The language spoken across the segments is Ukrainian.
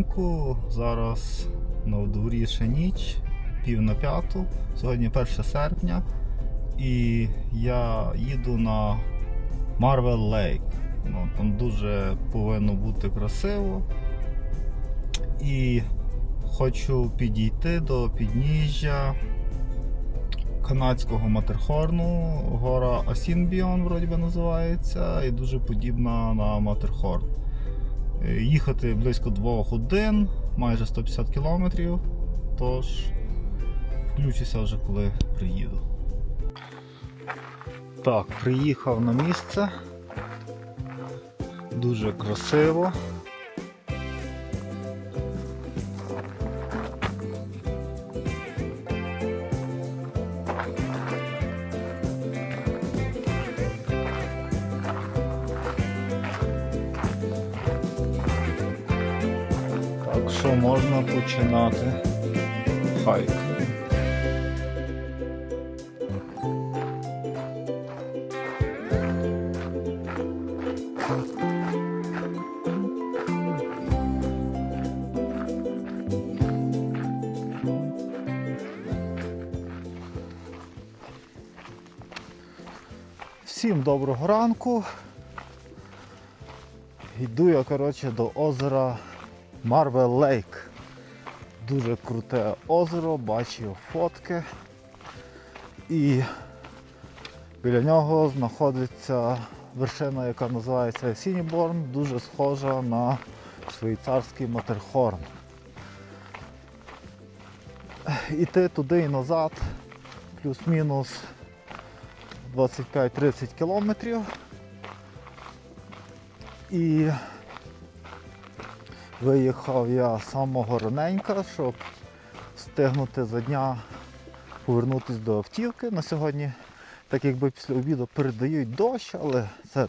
ранку. Зараз на дворі ще ніч, пів на п'яту. Сьогодні 1 серпня. І я їду на Marvel Lake. Ну, там дуже повинно бути красиво. І хочу підійти до підніжжя канадського Матерхорну. Гора Асінбіон вроді би називається, і дуже подібна на Матерхорн. Їхати близько 2 годин, майже 150 кілометрів. Тож включуся вже коли приїду. Так, приїхав на місце. Дуже красиво. Починати хайк. Всім доброго ранку. Йду я коротше, до озера Marvel Lake. Дуже круте озеро, бачив фотки. І біля нього знаходиться вершина, яка називається Сініборн, дуже схожа на швейцарський Матерхорн. Іти туди і назад, плюс-мінус 25-30 кілометрів. І виїхав я з самого раненька, щоб встигнути за дня повернутися до автівки. На сьогодні, так якби після обіду передають дощ, але це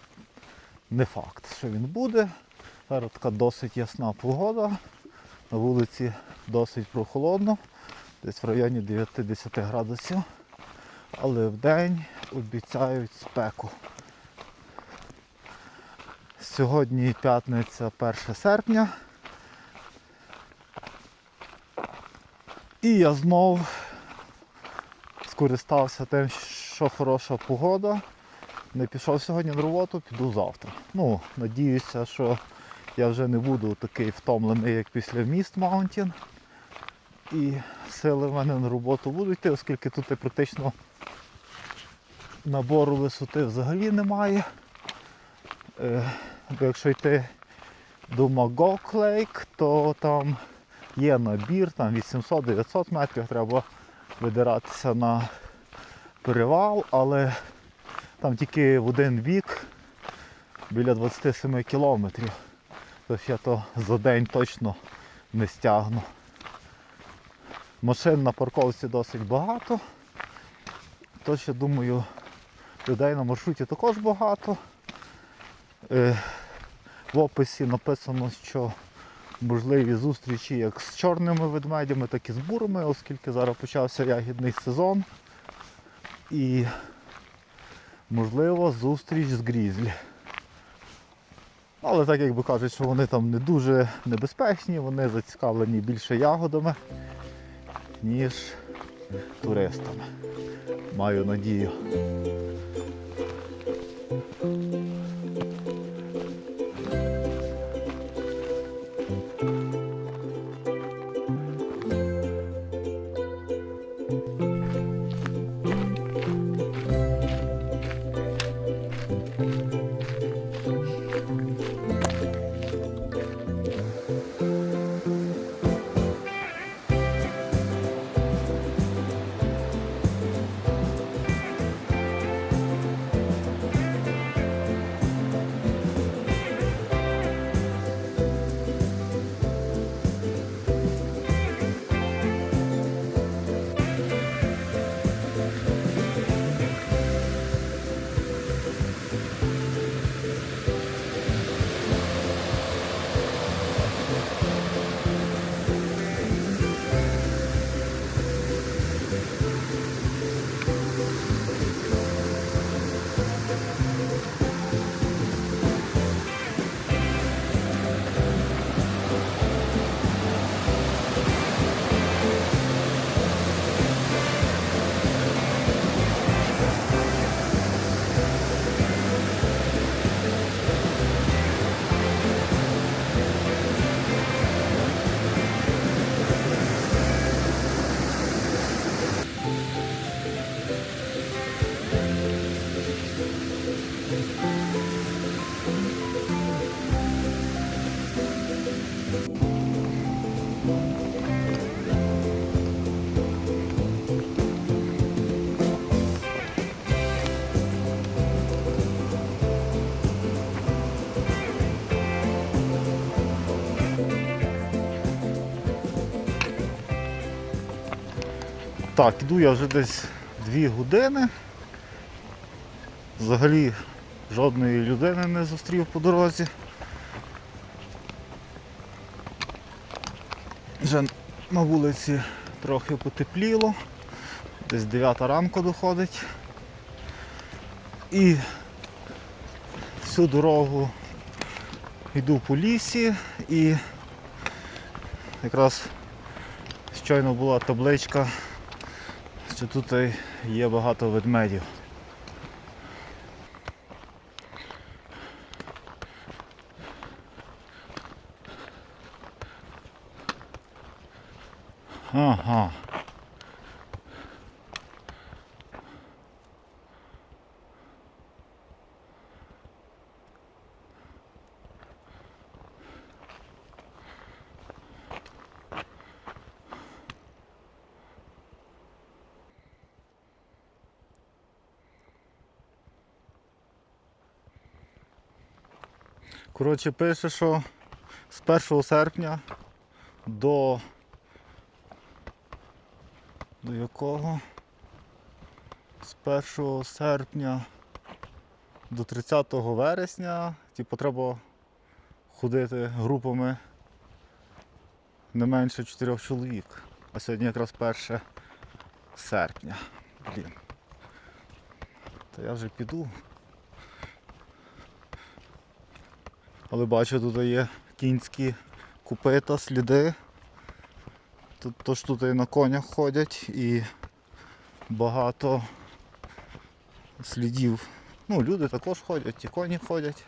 не факт, що він буде. Зараз така досить ясна погода. На вулиці досить прохолодно, десь в районі 9-10 градусів. Але в день обіцяють спеку. Сьогодні п'ятниця 1 серпня. І я знов скористався тим, що хороша погода. Не пішов сьогодні на роботу, піду завтра. Ну, надіюся, що я вже не буду такий втомлений, як після міст Маунтін. І сили в мене на роботу будуть йти, оскільки тут практично набору висоти взагалі немає. Е, якщо йти до Магок Лейк, то там є набір, там 800-900 метрів, треба видиратися на перевал, але там тільки в один бік біля 27 кілометрів. Тож я то за день точно не стягну. Машин на парковці досить багато. Тож я думаю, людей на маршруті також багато. Е, в описі написано, що можливі зустрічі як з чорними ведмедями, так і з бурами, оскільки зараз почався ягідний сезон. І можливо зустріч з грізлі. Але так якби кажуть, що вони там не дуже небезпечні, вони зацікавлені більше ягодами, ніж туристами. Маю надію. Так, іду я вже десь 2 години. Взагалі жодної людини не зустрів по дорозі. Вже на вулиці трохи потепліло, десь 9 ранку доходить. І всю дорогу йду по лісі і якраз щойно була табличка, тут є багато ведмедів. Ага. Коротше, пише, що з 1 серпня до до якого? З 1 серпня до 30 вересня, типу, треба ходити групами не менше 4 чоловік. А сьогодні якраз 1 серпня. Блін. Та я вже піду. Але бачу, тут є кінські купита, сліди. Тут тож тут і на конях ходять і багато слідів. Ну, люди також ходять, і коні ходять.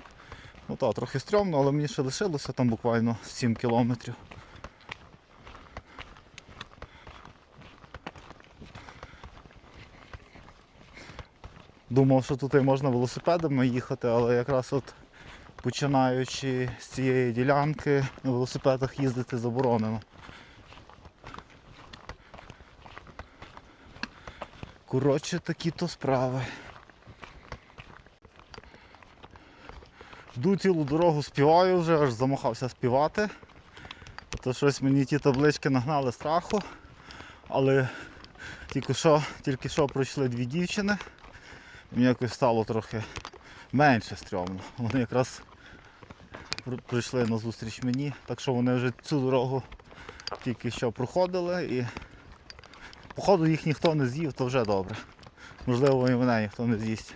Ну так, трохи стрьомно, але мені ще лишилося там буквально 7 кілометрів. Думав, що тут можна велосипедами їхати, але якраз от починаючи з цієї ділянки на велосипедах їздити заборонено. Коротше, такі то справи. Йду цілу дорогу співаю вже, аж замахався співати. То щось мені ті таблички нагнали страху. Але тільки що, тільки що пройшли дві дівчини. Мені якось стало трохи менше стрьомно. Вони якраз прийшли на зустріч мені, так що вони вже цю дорогу тільки що проходили і походу їх ніхто не з'їв, то вже добре. Можливо і мене ніхто не з'їсть.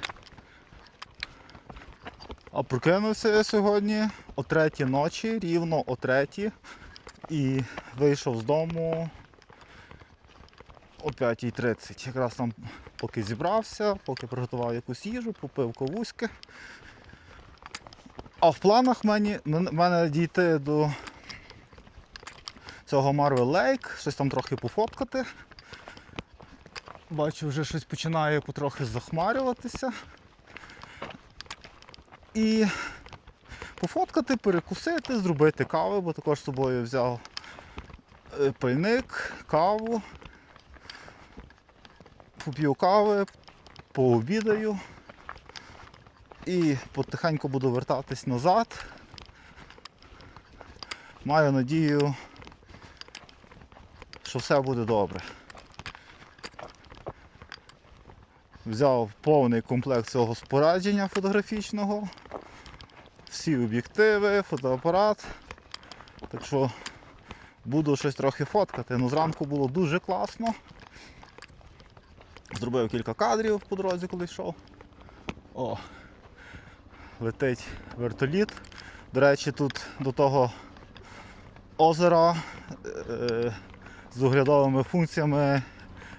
А прокинувся я сьогодні о третій ночі, рівно о третій. І вийшов з дому о 5.30. Якраз там поки зібрався, поки приготував якусь їжу, попив ковуськи. А в планах мені, мене дійти до цього Marvel Lake, щось там трохи пофоткати. Бачу, вже щось починає потрохи захмарюватися. І пофоткати, перекусити, зробити кави, бо також з собою взяв е, пильник, каву. Поп'ю кави, пообідаю і потихеньку буду вертатись назад. Маю надію, що все буде добре. Взяв повний комплект цього спорядження фотографічного, всі об'єктиви, фотоапарат. Так що буду щось трохи фоткати. Ну, зранку було дуже класно. Зробив кілька кадрів по дорозі, коли йшов. О, летить вертоліт. До речі, тут до того озера е, з оглядовими функціями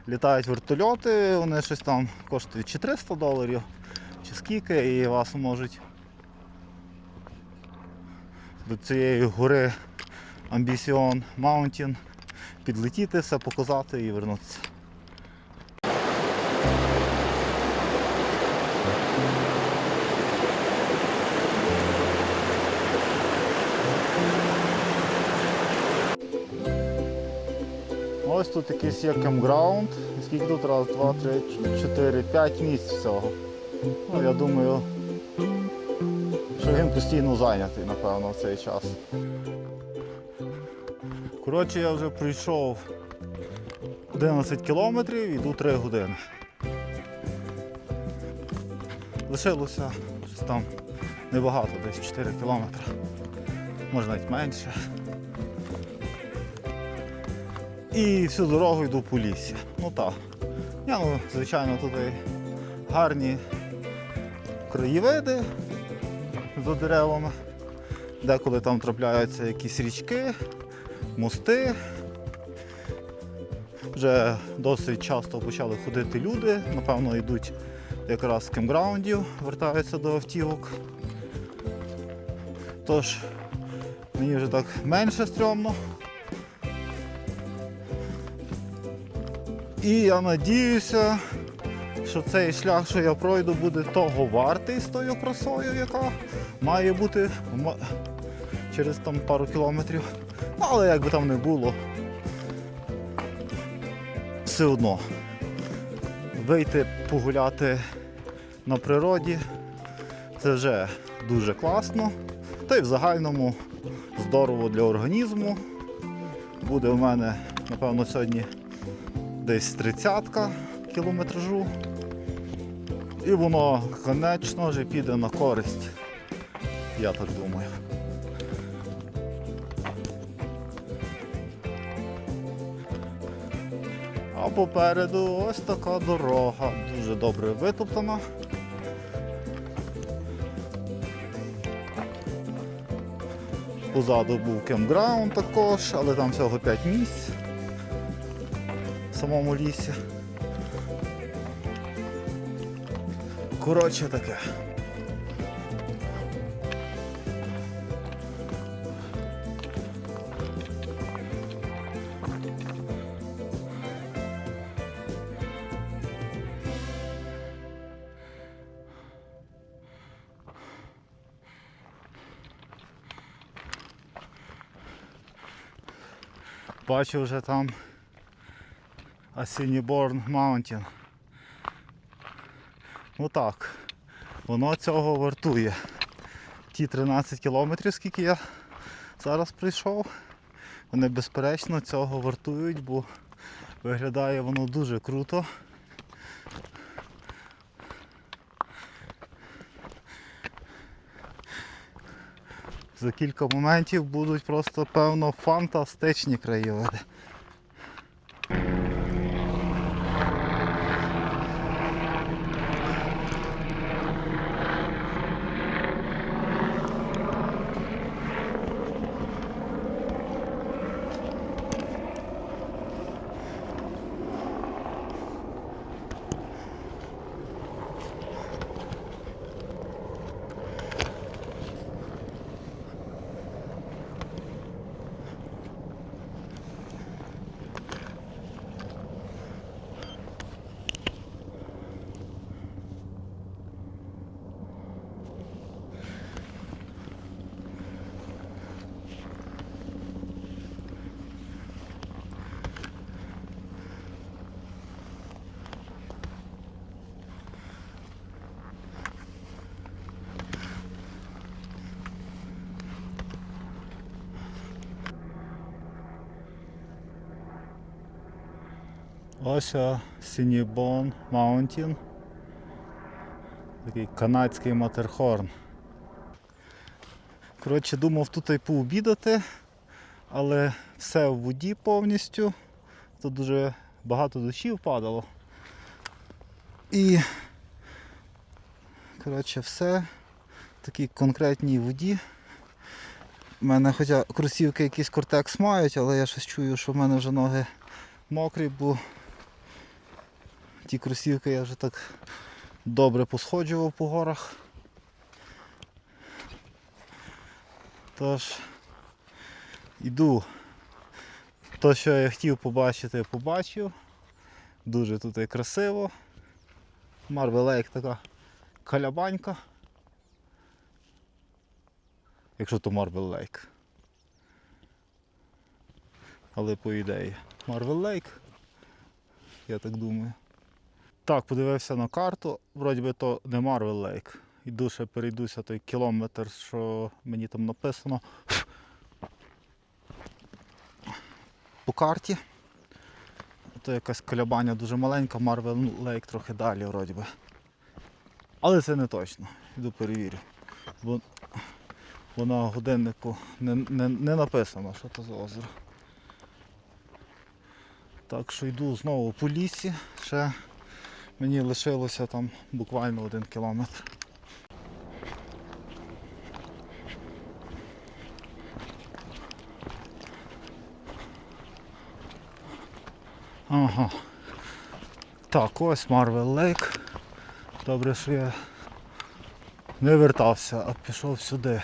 літають вертольоти, вони щось там коштують чи 300 доларів, чи скільки, і вас можуть до цієї гори Ambition Mountain підлетіти, все показати і вернутися. Якийсь є кемпграунд. І Скільки тут? Раз, два, три, чотири, п'ять місць всього. Ну, я думаю, що він постійно зайнятий, напевно, в цей час. Коротше, я вже прийшов 11 кілометрів, йду 3 години. Лишилося щось там небагато, десь 4 кілометри. Може навіть менше. І всю дорогу йду по лісі. Ну так. Я, ну, звичайно, тут гарні краєвиди за деревами. Деколи там трапляються якісь річки, мости. Вже досить часто почали ходити люди, напевно, йдуть якраз з кемграундів, вертаються до автівок. Тож мені вже так менше стрьомно. І я надіюся, що цей шлях, що я пройду, буде того вартий з тою красою, яка має бути через там пару кілометрів. Ну, Але як би там не було, все одно вийти погуляти на природі це вже дуже класно. Та й в загальному здорово для організму. Буде у мене, напевно, сьогодні десь 30 кілометражу. І воно, конечно ж, піде на користь. Я так думаю. А попереду ось така дорога, дуже добре витоптана. Позаду був кемпграунд також, але там всього 5 місць самому лісі. Коротше таке. Бачу вже там Асініборн Mountain. Ну так, воно цього вартує. Ті 13 кілометрів, скільки я зараз прийшов, вони безперечно цього вартують, бо виглядає воно дуже круто. За кілька моментів будуть просто певно фантастичні краєвиди. Ось Сінібон Маунтін. Такий канадський матерхорн. Коротше, думав тут і пообідати, але все в воді повністю. Тут дуже багато дощів падало. І коротше, все в такій конкретній воді. У мене хоча кросівки якийсь кортекс мають, але я щось чую, що в мене вже ноги мокрі, бо ті кросівки я вже так добре посходжував по горах. Тож йду. То, що я хотів побачити, побачив. Дуже тут і красиво. Марвел Лейк така калябанька. Якщо то Марвел Лейк. Але по ідеї Марвел Лейк. Я так думаю. Так, подивився на карту, вроді би то не Марвел Лейк. Іду ще перейдуся той кілометр, що мені там написано. По карті. то якась колябання дуже маленька, Marvel Lake трохи далі вроді би. Але це не точно. Йду перевірю. Бо, бо на годиннику не, не, не написано, що це за озеро. Так що йду знову по лісі. Ще мені лишилося там буквально один кілометр. Ага. Так, ось Marvel Lake. Добре, що я не вертався, а пішов сюди.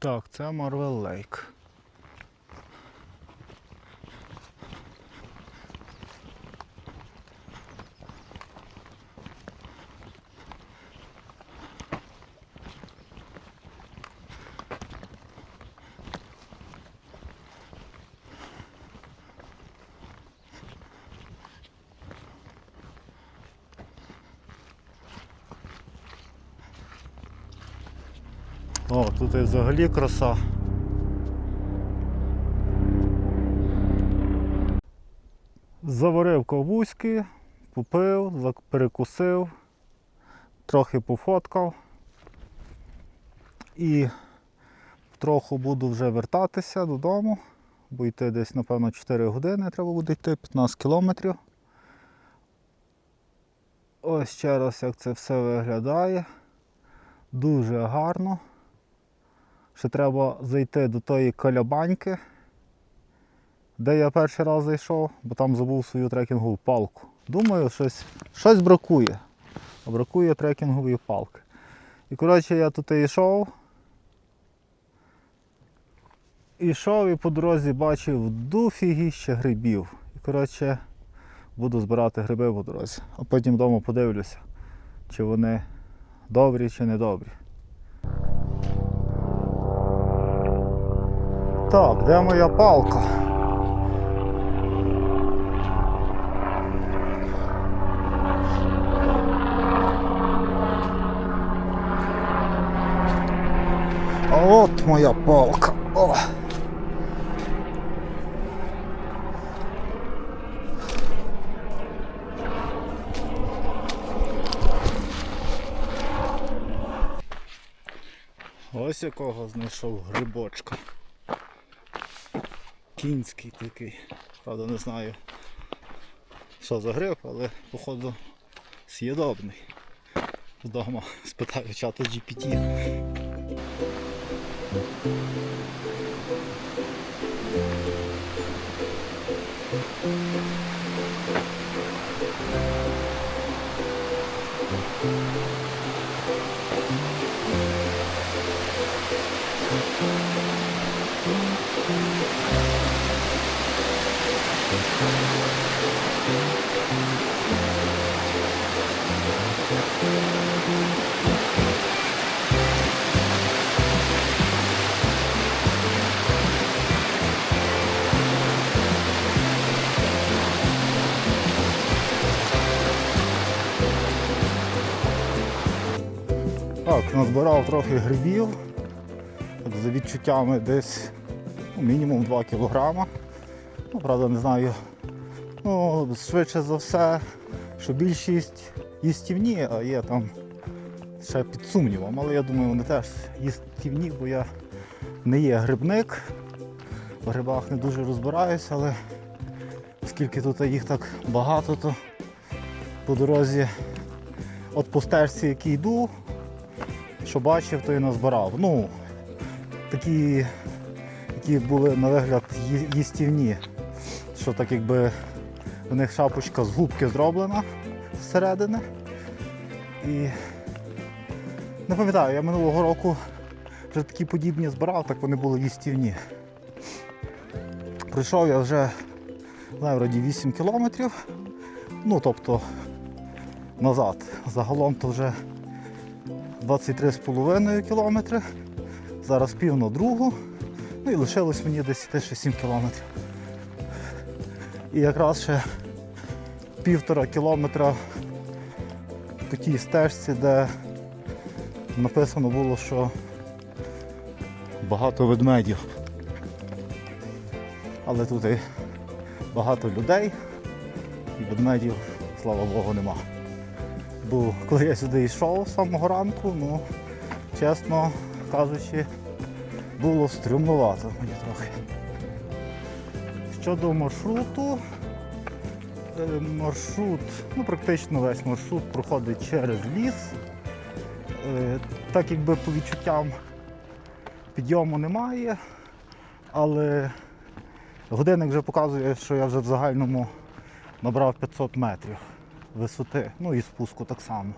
Так, це Marvel Lake. О, тут і взагалі краса. Заварив ковбуськи, попив, перекусив, трохи пофоткав і трохи буду вже вертатися додому, бо йти десь, напевно, 4 години треба буде йти, 15 кілометрів. Ось ще раз, як це все виглядає. Дуже гарно. Ще треба зайти до тої колябаньки, де я перший раз зайшов, бо там забув свою трекінгову палку. Думаю, щось, щось бракує. А бракує трекінгової палки. І коротше я тут йшов. Ішов і по дорозі бачив дофігіще грибів. І коротше буду збирати гриби по дорозі. А потім вдома подивлюся, чи вони добрі чи не добрі. Так, де моя палка? От моя палка. О. Ось якого знайшов грибочка. Кінський такий. Правда не знаю, що за гриб, але походу з'їдобний. Вдома спитаю чата GPT. Назбирав трохи грибів. За відчуттями десь мінімум 2 кілограма. Ну, правда, не знаю. Ну, швидше за все, що більшість їстівні, а є там ще під сумнівом. Але я думаю, вони теж їстівні, бо я не є грибник. В грибах не дуже розбираюся, але оскільки тут їх так багато, то по дорозі от по стежці, якій йду, що бачив, то і назбирав. Ну, такі, які були на вигляд їстівні, що так якби в них шапочка з губки зроблена зсередини. І Не пам'ятаю, я минулого року вже такі подібні збирав, так вони були їстівні. Пройшов я вже вроді 8 кілометрів. Ну, тобто назад. Загалом то вже 23,5 кілометри. Зараз пів на другу. Ну і лишилось мені десь йти ще 7 кілометрів. І якраз ще півтора кілометра по тій стежці, де написано було, що багато ведмедів. Але тут і багато людей і ведмедів, слава Богу, нема. Бо коли я сюди йшов з самого ранку, ну, чесно кажучи, було стрімнувато мені трохи. Щодо маршруту, е, маршрут, ну практично весь маршрут проходить через ліс. Е, Так якби по відчуттям підйому немає, але годинник вже показує, що я вже в загальному набрав 500 метрів висоти, ну і спуску так само.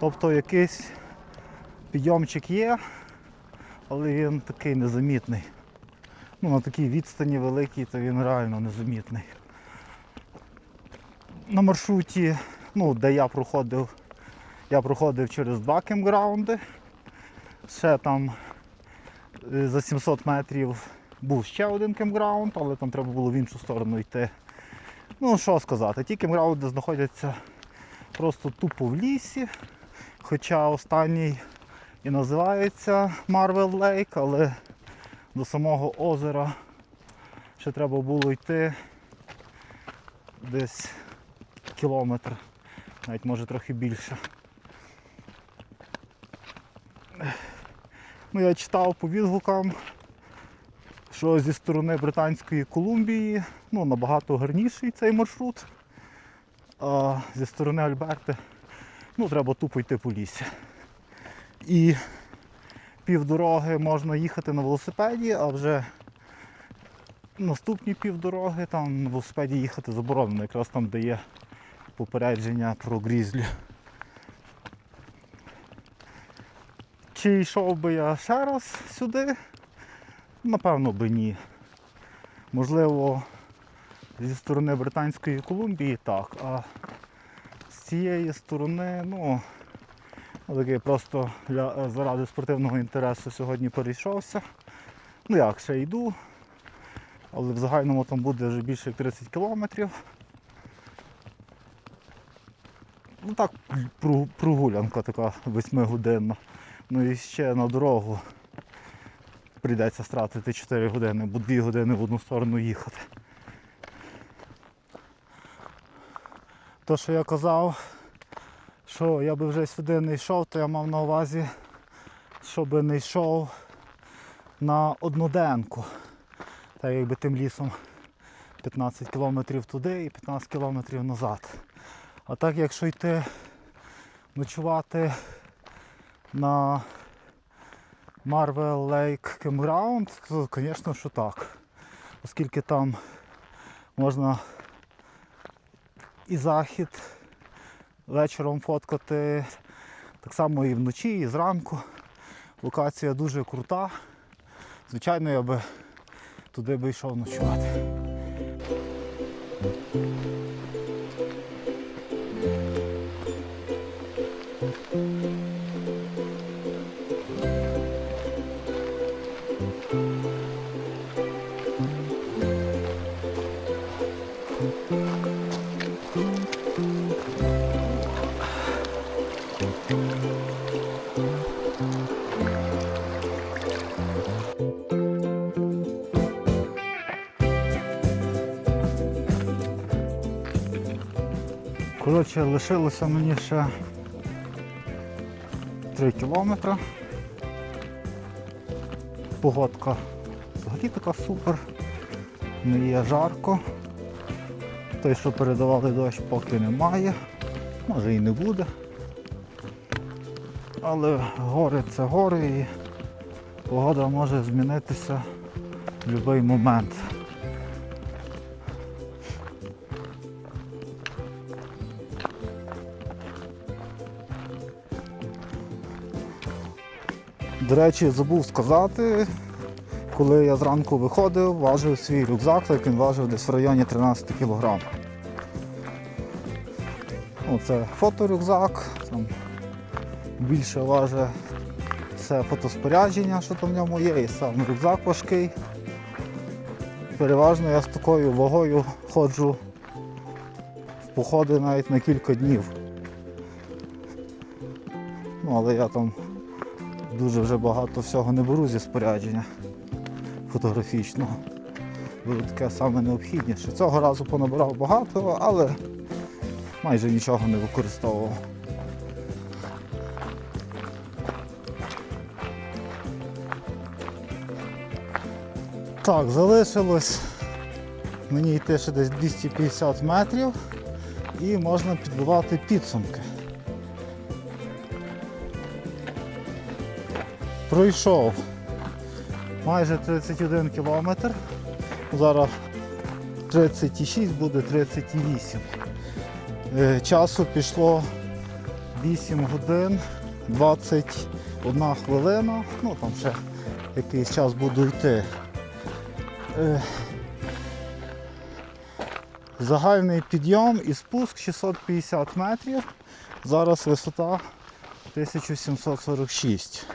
Тобто якийсь підйомчик є, але він такий незамітний. Ну, на такій відстані великій, то він реально незамітний. На маршруті, ну, де я проходив, я проходив через два кемпграунди. Ще там е, за 700 метрів був ще один кемпграунд, але там треба було в іншу сторону йти. Ну, що сказати, ті кемпграунди знаходяться просто тупо в лісі. Хоча останній і називається Marvel Lake, але до самого озера ще треба було йти десь кілометр, навіть може трохи більше. Ну, я читав по відгукам, що зі сторони Британської Колумбії ну, набагато гарніший цей маршрут, а зі сторони Альберти ну, треба тупо йти по лісі. І півдороги можна їхати на велосипеді, а вже наступні півдороги там на велосипеді їхати заборонено, якраз там де є попередження про грізлі. Чи йшов би я ще раз сюди? Напевно би ні. Можливо, зі сторони Британської Колумбії так, а з цієї сторони, ну, такий просто для, заради спортивного інтересу сьогодні перейшовся. Ну як, ще йду, але в загальному там буде вже більше 30 кілометрів. Ну так, прогулянка така восьмигодинна. Ну і ще на дорогу прийдеться стратити 4 години, бо 2 години в одну сторону їхати. То, що я казав, що я би вже сюди не йшов, то я мав на увазі, щоб не йшов на одноденку. Так якби тим лісом 15 кілометрів туди і 15 кілометрів назад. А так якщо йти ночувати на Marvel Lake Campground, то звісно, що так. Оскільки там можна і захід вечором фоткати, так само і вночі, і зранку. Локація дуже крута. Звичайно, я би туди би йшов ночувати. Коротше, лишилося мені ще 3 кілометри. Погодка взагалі така супер, не є жарко. Той, що передавали дощ, поки немає. Може і не буде. Але гори це гори і погода може змінитися в будь-який момент. До речі, забув сказати, коли я зранку виходив, важив свій рюкзак, так він важив десь в районі 13 кг. Оце фоторюкзак, там більше важить все фотоспорядження, що там в ньому є, і сам рюкзак важкий. Переважно я з такою вагою ходжу в походи навіть на кілька днів. Ну, але я там дуже вже багато всього не беру зі спорядження фотографічного. Бо таке саме необхідніше. Цього разу понабирав багато, але майже нічого не використовував. Так, залишилось мені йти ще десь 250 метрів і можна підбивати підсумки. Пройшов майже 31 кілометр. Зараз 36 буде 38. Е, Часу пішло 8 годин 21 хвилина. Ну там ще якийсь час буду йти. Е, Загальний підйом і спуск 650 метрів. Зараз висота 1746.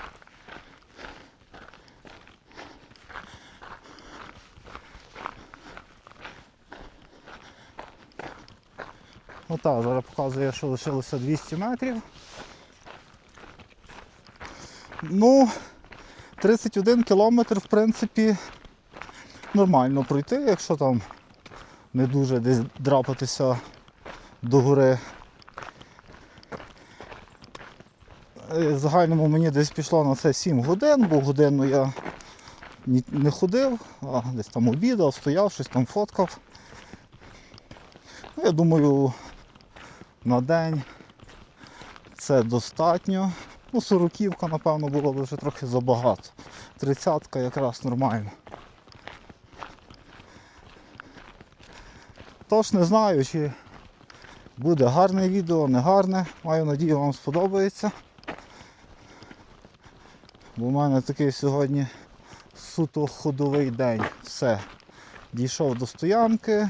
Отак, зараз показує, що лишилося 200 метрів. Ну, 31 кілометр, в принципі, нормально пройти, якщо там не дуже десь драпатися до гори. Е, В загальному мені десь пішло на це 7 годин, бо годину я не ходив, а десь там обідав, стояв, щось там фоткав. Ну, Я думаю, на день це достатньо. Ну, сороківка, напевно, було б вже трохи забагато. Тридцятка якраз нормально. Тож не знаю, чи буде гарне відео, не гарне. Маю надію, вам сподобається. Бо в мене такий сьогодні суто ходовий день. Все. Дійшов до стоянки.